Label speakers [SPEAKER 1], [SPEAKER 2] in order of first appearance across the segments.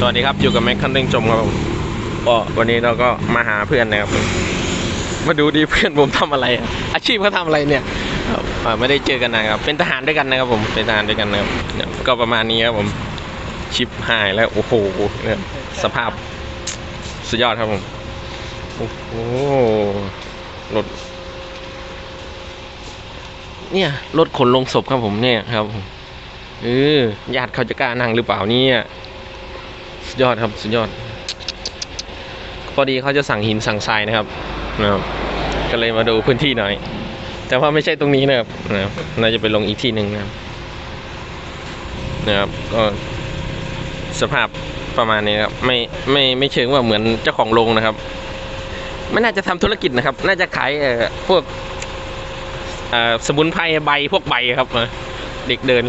[SPEAKER 1] สวัสดีครับ อยู่กับแม็กคันเร่งจมครับผมก็วันนี้เราก็มาหาเพื่อนนะครับ มาดูดีเพื่อนผมทำอะไร อาชีพเขาทำอะไรเนี่ยไม่ได้เจอกันนะครับ เป็นทหารด้วยกันนะครับผมเป็นทหารด้วยกันนะครับก็ประมาณนี้ครับผมชิปหายแล้วโอ้โหเนี่ยสภาพสุดยอดครับผมโอ้โหรถเนี่ยรถขนลงศพครับผมเนี่ยครับผมเออญาติเขาจะกล้านั่งหรือเปล่าเนี่ย ยอดครับ สุดยอด พอดีเขาจะสั่งหินสั่งทรายนะครับนะครับ ก็เลยมาดูพื้นที่หน่อย แต่ว่าไม่ใช่ตรงนี้นะครับนะครับน่าจะไปลงอีกที่หนึ่งนะครับนะครับก็สภาพประมาณนี้ครับไม่ไม่ไม่เชิงว่าเหมือนเจ้าของโรงนะครับ ไม่น่าจะทำธุรกิจนะครับ น่าจะขายเอ่อพวกเอ่อสมุนไพรใบพวกใบครับเด็กเดิน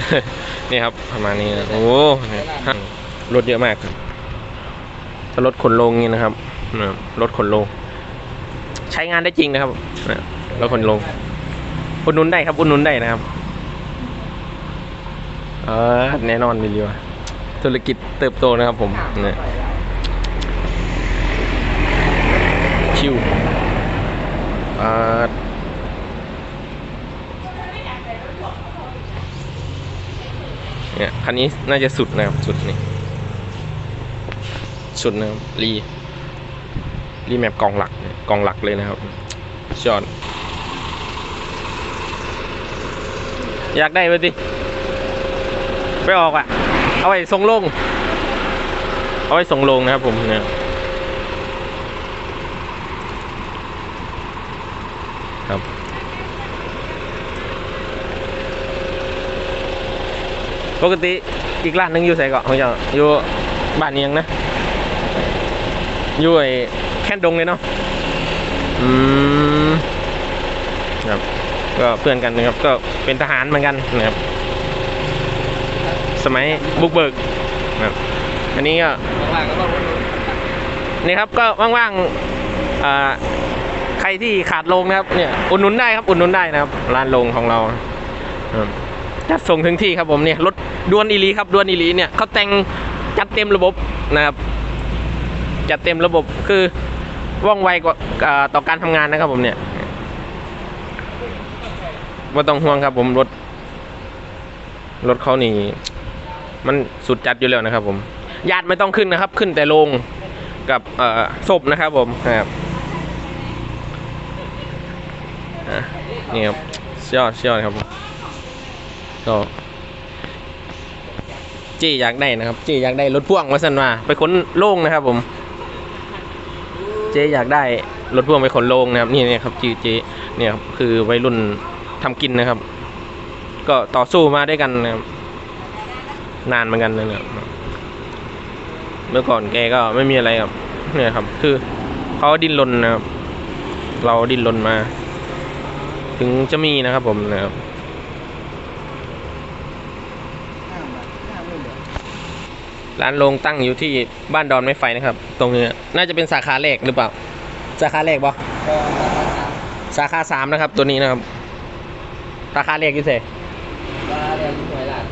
[SPEAKER 1] นี่ครับประมาณนี้โอ้รถเยอะมากครับ รถขนลงนี่นะครับนะครับรถขนลง ใช้งานได้จริงนะครับรถขนลงอุดหนุนได้ครับอุดหนุนได้นะครับเออแน่นอนเลยดีว่าธุรกิจเติบโตนะครับผมเนี่ยชิวอ่าเนี่ยคันนี้น่าจะสุดนะครับ สุดนี่ สุดนะครับรีรีแมปกองหลักเนี่ยกองหลักเลยนะครับชอดอยากได้ไปดิไปออกอะ เอาไว้ส่งลง เอาไว้ส่งลงนะครับผมเนี่ยครับปกติอีกร้านหนึงอยู่ใส่เกาะของเจ้าอยู่บ้านเนียงนะ อยู่ไอ้แค่นดงเลยเนาะอืมครับก็เพื่อนกันนะครับ ก็เป็นทหารเหมือนกันนะครับ สมัยบุกเบิกนะครับอันนี้ก็นี่ครับก็ว่างๆอ่าใครที่ขาดโรงนะครับ เนี่ยอุดหนุนได้ครับอุดหนุนได้นะครับ ร้านโรงของเราครับจัดส่งถึงที่ครับผมเนี่ยรถดวนอีลีครับดวนอีลีเนี่ยเขาแต่งจัดเต็มระบบนะครับ จัดเต็มระบบคือว่องไวกว่าต่อการทำงานนะครับผมเนี่ยไม่ต้องห่วงครับผมรถ รถเขานี่ มันสุดจัดอยู่แล้วนะครับ ผมญาติไม่ต้องขึ้นนะครับ ขึ้นแต่โรงกับเอศพนะครับ ผมครับนี่ครับยอดยอดครับก็จี้อยากได้นะครับจี้อยากได้รถพ่วงมาสันมาไปขนโล่งนะครับผม เจ๊อยากได้รถพ่วงไปขนโลงนะครับนี่นี่ยครับจีเจเนี่ยครับคือวัยรุ่นทำกินนะครับ ก็ต่อสู้มาด้วยกันนะครับนานเหมือนกันเลยนะครับเมื่อก่อนแกก็ไม่มีอะไรครับเนี่ยครับ คือเขาดิ้นรนนะครับ เราดิ้นรนมา ถึงจะมีนะครับผมนะครับ ร้านโรงตั้งอยู่ที่บ้านดอนไม้ไฟนะครับ ตรงนี้น่าจะเป็นสาขาแรกหรือเปล่า สาขาแรกปะสาขาสามนะครับ ตัวนี้นะครับ สาขาแรกอยู่เส
[SPEAKER 2] ว่าเรียนหน่วยราช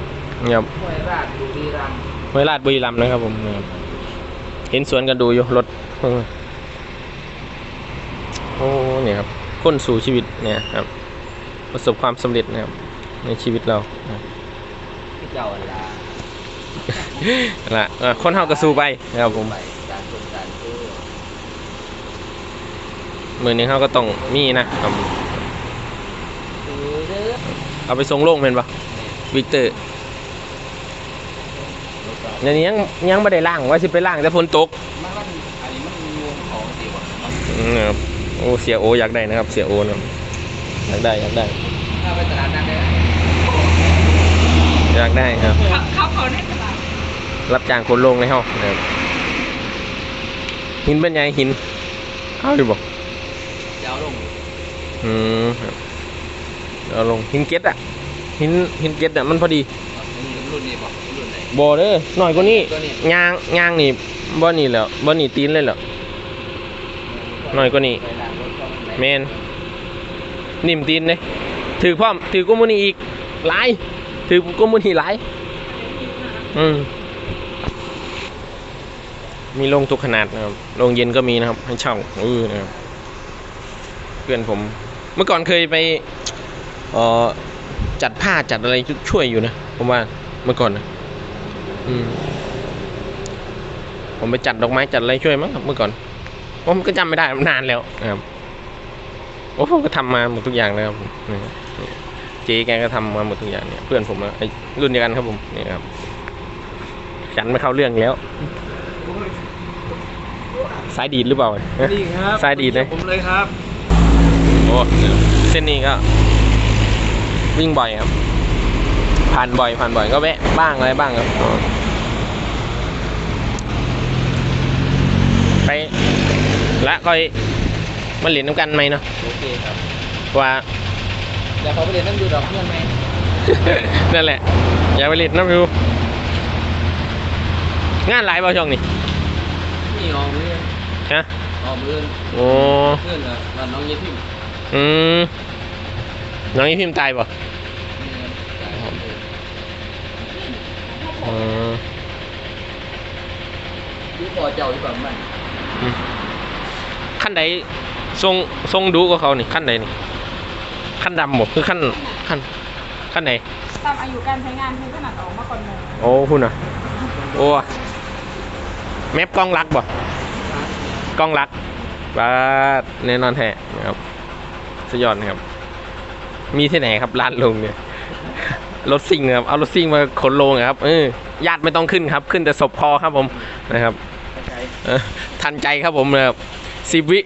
[SPEAKER 1] เนี่ยครับ
[SPEAKER 2] หน่วยราชบุรีรัมย์
[SPEAKER 1] เวลาดบุรีรัมย์นะครับผมนะครับเห็นสวนกันดูอยู่รถเออโอ้เนี่ยครับค้นสู่ชีวิตเนี่ยครับ ประสบความสำเร็จนะครับในชีวิตเรานะครับ
[SPEAKER 2] ที่เจ้าอันลา
[SPEAKER 1] นั่น ละเออคนเฮากระสู้ไปนะครับผม
[SPEAKER 2] ไปการชมการซื้อ
[SPEAKER 1] มือหนึงเขาก็ต้องมีนะครับ
[SPEAKER 2] ซื้อเด้อ
[SPEAKER 1] เอาไปส่งโรงเป็นปะวิกเตอร์อันนี้ยังยังไม่ได้ล่างว่าสิไปล่างแต่ฝนตก
[SPEAKER 2] มันมันอันนี้มันมีวงของสิวะ
[SPEAKER 1] อืมครับโอ้เสียโออยากได้นะครับเสียโอนะครับอยากได้อยากได้
[SPEAKER 2] ถ้าไปตลาดนัดได้
[SPEAKER 1] อยากได้ครับ
[SPEAKER 2] เขาเขาในตลาด
[SPEAKER 1] รับจ้างคนลงในห้องนะครับหินเป็นไงหิน เอาดิบอก
[SPEAKER 2] เจ้าลง
[SPEAKER 1] อืมครับเอาลงหินเก็ตอะหินหินเก็ตอะมันพอดี
[SPEAKER 2] รุ่นนี้บอกรุ่นไหน
[SPEAKER 1] บ่เด้อหน่อยกว่านี้
[SPEAKER 2] ตัวนี้
[SPEAKER 1] ยางยางนี่บ่นี่แล้วบ่นี่ตีนเลยเหรอหน่อยกว่านี้
[SPEAKER 2] ไปร้านรถช่องไหน
[SPEAKER 1] แมนนิ่มตีนเลยถือพร้อมถือกุมุนี่อีกหลายถือกุมุนี่หลายอืม มีโรงทุกขนาดนะครับโรงเย็นก็มีนะครับ ให้เช่าเออนะครับเพื่อนผม เมื่อก่อนเคยไปเออจัดผ้าจัดอะไรช่วยอยู่นะผมว่าเมื่อก่อนนะอืมผมไปจัดดอกไม้จัดอะไรช่วยมั้งครับเมื่อก่อนผมก็จำไม่ได้นานแล้วนะครับโอ้ผมก็ทำมาหมดทุกอย่างเลยครับนี่ครับเจ๊แกก็ทำมาหมดทุกอย่างเนี่ยเพื่อนผมนะไอ้รุ่นเดียวกันครับผมนี่ครับฉันไม่เข้าเรื่องแล้ว สายดีดหรือเปล่า
[SPEAKER 2] ดีครับ
[SPEAKER 1] สายดีดเลย
[SPEAKER 2] ผมเลยครับ
[SPEAKER 1] โอ้เส้นนี้ก็ วิ่งบ่อยครับ ผ่านบ่อยผ่านบ่อยก็แวะบ้างอะไรบ้างครับอ๋อไปและค่อยมาเรียนน้ำกันไหมเนาะ
[SPEAKER 2] โอเคครับ
[SPEAKER 1] ว่า
[SPEAKER 2] แล้วเขาไปเรียนนั่งดูดอกเพื่อนไหม
[SPEAKER 1] นั่นแหละ อย่าไปเรียนน้ำอยู่งานหลายบ่ช่องนี่
[SPEAKER 2] นี่ออมเพื่อน
[SPEAKER 1] ฮะ
[SPEAKER 2] ออมเพื่อน
[SPEAKER 1] โอ้
[SPEAKER 2] เพื่อนเหรอบ้านน้องเย็บพิมพ์
[SPEAKER 1] อืมน้องนี่พิมพ์ตายป่ะ
[SPEAKER 2] นี่ครับจ่ายออมเพื่อน
[SPEAKER 1] อ๋อ
[SPEAKER 2] อยูพอเจ้าอยู่ฝั่งบ้าน
[SPEAKER 1] ขั้นใดทรงทรงดูกับเขานี่ขั้นใดนี่ขั้นดำบ่คือขั้นขั้นขั้นไหน
[SPEAKER 3] ตามอายุการใช้งานคือขนาดออกมาก่อนหนึ่ง
[SPEAKER 1] โอ้คุณอะโอ้แมปกล้องรักบ่ กล้องรักบาแน่นอนแท้นะครับสยอดนะครับ มีที่ไหนครับร้านลงเนี่ยรถซิ่งนะครับ เอารถซิ่งมาขนลงครับเออญาติไม่ต้องขึ้นครับ ขึ้นแต่ศพพอครับผมนะครับทันใจครับผมนะครับสิบวิ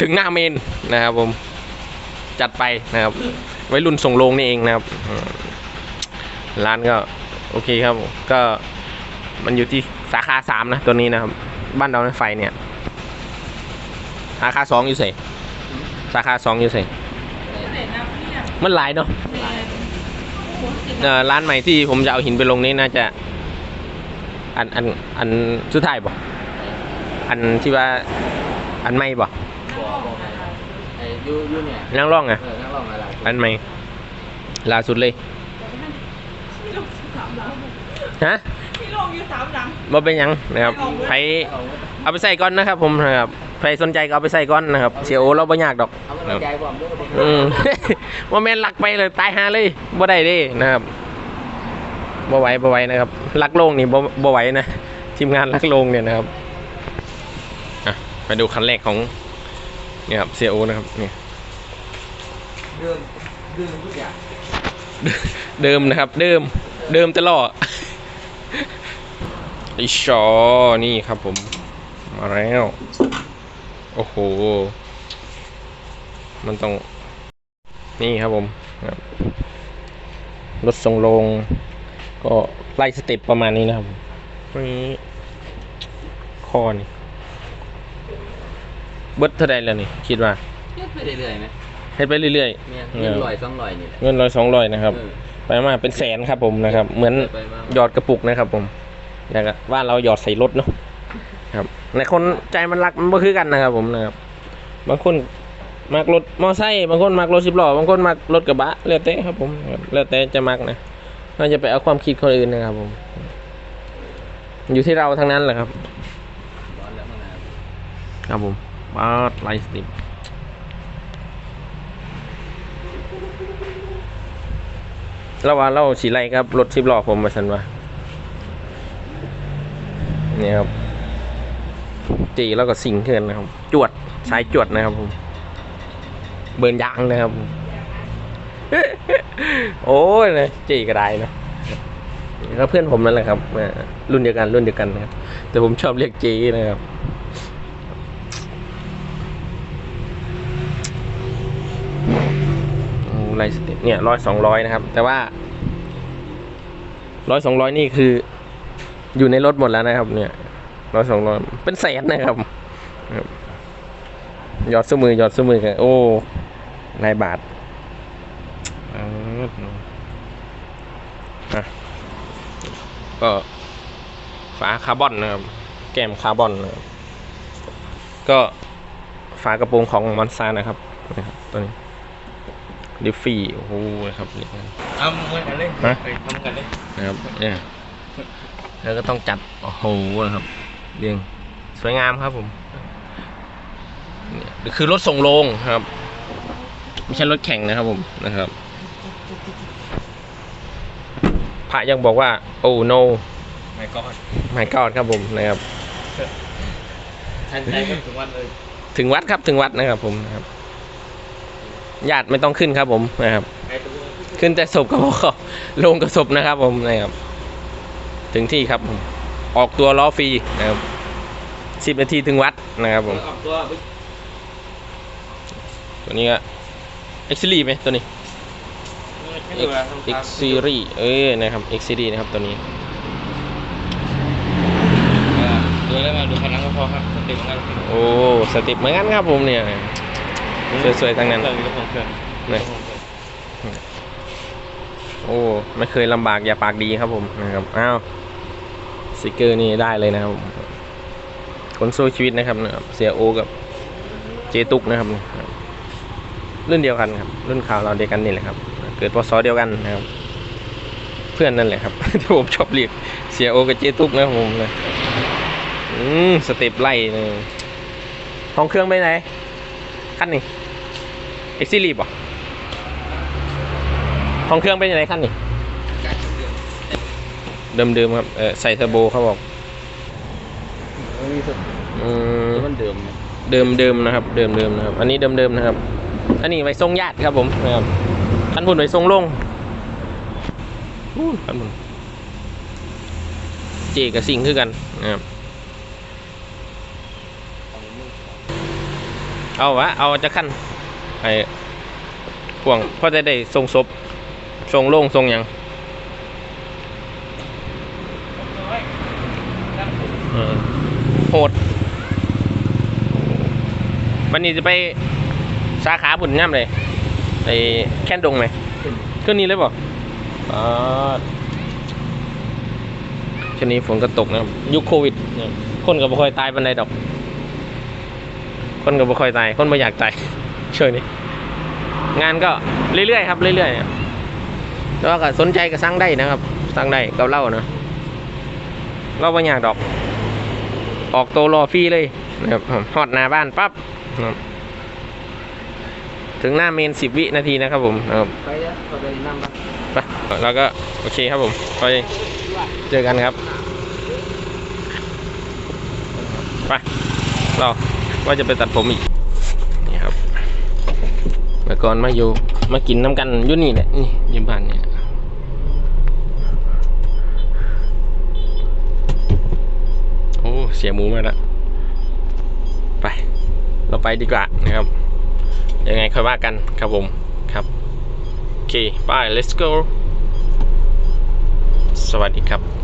[SPEAKER 1] ถึงหน้าเมนนะครับผม จัดไปนะครับ ไว้รุ่นส่งลงนี่เองนะครับ ร้านก็โอเคครับ ก็มันอยู่ที่สาขาสามนะตัวนี้นะครับ บ้านเราในไฟเนี่ย สาขาสองอยู่ใส่สาขาสองอยู่ใส่
[SPEAKER 3] เสร็จนะพี่เนี่ย
[SPEAKER 1] มันหลายเนาะ
[SPEAKER 3] เป็นโอ้โหสิบ
[SPEAKER 1] เอ่อร้านใหม่ที่ผมจะเอาหินไปลงนี่น่าจะ อันอันอันสุดท้ายบ่อันที่ว่าอันไม่บ่
[SPEAKER 2] บอกบอกให้ไอ้ยูยูเนี่ย
[SPEAKER 1] นั่งร่องอะ
[SPEAKER 2] เออนั่งรองอะไร
[SPEAKER 1] อันใหม่ล่าสุดเลย
[SPEAKER 3] พี่ลงสามหลัง
[SPEAKER 1] ฮะ
[SPEAKER 3] พี่ลงอยู่สามหลัง
[SPEAKER 1] บ่เป็นหยังนะครับใคร
[SPEAKER 2] เอา
[SPEAKER 1] เอาไปใส่ก้อนนะครับผมนะครับใค รสนใจก็เอาไปใส่ก้อนนะครับ เสียโอเราบ่ยากดอก
[SPEAKER 2] เอามาใจผมด้วย
[SPEAKER 1] อืมว่าแม่นลักไปเลยตายหาเลยบ่ได้เด้นะครับบ่ไหวบ่ไหวนะครับลักโลงนี่บ่บ่ไหวนะทีมงานลักโลงเนี่ยนะครับอะไปดูคันแรกของเนี่ยครับเสียโอนะครับเนี่ย
[SPEAKER 2] เดิมเดิมทุกอย่าง
[SPEAKER 1] เดิมนะครับ เดิมเดิมตลอดไอชอนี่ครับผมมาแล้ว โอ้โห มันต้อง นี่ครับผมครับรถทรงลง ก็ไล่สเต็ปประมาณนี้นะครับนี่คอนี่เบิดเท่าใดแล้วนี่ คิดว่า
[SPEAKER 2] เฮ็ดไปเรื่อยๆไหม
[SPEAKER 1] ให้ไปเรื่อย
[SPEAKER 2] เนี่ย
[SPEAKER 1] เออ
[SPEAKER 2] เงินลอยสองลอยนี่แหละ
[SPEAKER 1] ๆเงินร้อยสองร้อยนะครับ
[SPEAKER 2] เออ
[SPEAKER 1] ไปมาเป็นแสนครับผมนะครับ เหมือน
[SPEAKER 2] ไปมา
[SPEAKER 1] หยอดกระปุกนะครับผมแล้วก็ว่าเราหยอดใส่รถเนาะครับ ในคนใจมันรักมันบ่คือกันนะครับ ผมนะครับ บางคนมักรถมอไซค์บางคนมักรถสิบล้อบางคนมักรถกระบะแล้วแต่ครับ ผมแล้วแต่จะมักนะเราจะไปเอาความคิดคนอื่นนะครับ ผม อยู่ที่เราทั้งนั้นแหละครับ
[SPEAKER 2] ครับ
[SPEAKER 1] ผมบาร์ไลฟ์สติมแล้วว่าเราสีไรครับรถสิบล้อผมมาสันว่าเนี่ยครับ จีแล้วก็สิงเกินนะครับ จวดสายจวดนะครับผมเบิร์นยางนะครับผมโอ้ยนะจีก็ได้นะก็เพื่อนผมนั่นแหละครับเอ่อรุ่นเดียวกันรุ่นเดียวกันนะครับ แต่ผมชอบเรียกจีนะครับโอ้ไลน์สเตทเนี่ยร้อยสองร้อยนะครับ แต่ว่าร้อยสองร้อยนี่คือ อยู่ในรถหมดแล้วนะครับ เนี่ย ร้อยสองร้อยเป็นแสนนะครับครับหยอดสมือหยอดสมือกันโอ้นายบาทอ่าอะก็ฝาคาร์บอนนะครับ แก้มคาร์บอนนะครับก็ฝากระโปรงของมอนซานะครับนะครับตัวนี้ดิฟฟี่โอ้โหนะครับนี่
[SPEAKER 2] ทำเหมือนกันเลย
[SPEAKER 1] ฮะ
[SPEAKER 2] เคยทำกันเลย
[SPEAKER 1] นะครับเนี่ยแล้วก็ต้องจัดโอ้โหนะครับ เรียงสวยงามครับผมนี่คือรถส่งโลงครับ ไม่ใช่รถแข่งนะครับผมนะครับ พระยังบอกว่า โอ้ no
[SPEAKER 2] ไม่ก็
[SPEAKER 1] my god ครับผมนะครับ
[SPEAKER 2] ทันใจก็ถึงวันเลย
[SPEAKER 1] ถึงวัดครับถึงวัดนะครับผมนะครับญาติไม่ต้องขึ้นครับผมนะครับ
[SPEAKER 2] ไอ้ตัว
[SPEAKER 1] ขึ้นแต่ศพก็พอลงกับศพนะครับผมนะครับ ถึงที่ครับผม ออกตัวล้อฟรีนะครับสิบนาทีถึงวัดนะครับผม
[SPEAKER 2] ออกตัวไป
[SPEAKER 1] ตัวนี้ก็ X series ไหมตัวนี้
[SPEAKER 2] ไม่ดูแลทำ
[SPEAKER 1] X series เอ้ยนะครับ X series นะครับตัวนี้
[SPEAKER 2] ดูแล้วมาดูคันนั้นก็พอครับสติมันก็
[SPEAKER 1] โอ้สติปเหมือนกันครับผมเนี่ยสวยๆทั้งนั้น
[SPEAKER 2] เครื่องกระพงเครื่อง
[SPEAKER 1] เลยโอ้ไม่เคยลำบากอย่าปากดีครับผมนะครับอ้าวส ติกเกอร์นี่ได้เลยนะครับคนสู้ชีวิตนะครับนะครับเสียโอกับเจตุกนะครับรุ่นเดียวกันครับ รุ่นข่าวเราเดียวกันนี่แหละครับ เกิดพศเดียวกันนะครับ เพื่อนนั่นแหละครับที่ผมชอบเรียกเสียโอกับเจตุกนะผมนะอืมสเต็ปไล่เลยห้องเครื่องไปไหนขั้นนี้เอ็กซิลีป่ะห้องเครื่องไปไหนขั้นนี้ เดิมๆครับเออใส่เทอร์โบเขาบอกอืม
[SPEAKER 2] มันเดิม
[SPEAKER 1] เดิมเดิมนะครับ เดิมเดิมนะครับ อันนี้เดิมเดิมนะครับ อันนี้ไว้ทรงญาติครับผมนะครับขันบุญไว้ทรงลงอู้ขันบุญเจกับสิงคือกันนะครับเอาวะเอาจะขั้นไอ้ห่วงเพราะจะได้ทรงศพทรงโล่งทรงหยังเออ โหด วันนี้จะไปสาขาบุญย่ำเลยไอ้แค่นดงไหมขึ้นนี้เลยบ่อ๋อช่วงนี้ฝนก็ตกนะครับ ยุคโควิดเนี่ยคนก็บ่ค่อยตายปันใดดอก คนก็บ่ค่อยตาย คนไม่อยากตายช่วงนี้ งานก็เรื่อยๆครับ เรื่อยๆครับแต่ว่าก็สนใจก็สร้างได้นะครับ สร้างได้กับเล่านะเราไม่อยากดอก ออกโตรอฟรีเลยนะครับฮอดหน้าบ้านปั๊บนะครับถึงหน้าเมนสิบวินาทีนะครับผมนะครับ
[SPEAKER 2] ไปแล้วก็ไปนั่งบ้าง
[SPEAKER 1] ไปแล้วก็โอเคครับผมไปเจอกันครับไปเราว่าจะไปตัดผมอีกนี่ครับเมื่อก่อนมาอยู่มากินน้ำกันยู่นี่แหละนี่ยิมบ้านเนี่ยโอ้ เสียหมูมาแล้วไป เราไปดีกว่านะครับ ยังไงค่อยว่ากันครับผมครับโอเคไป let's go สวัสดีครับ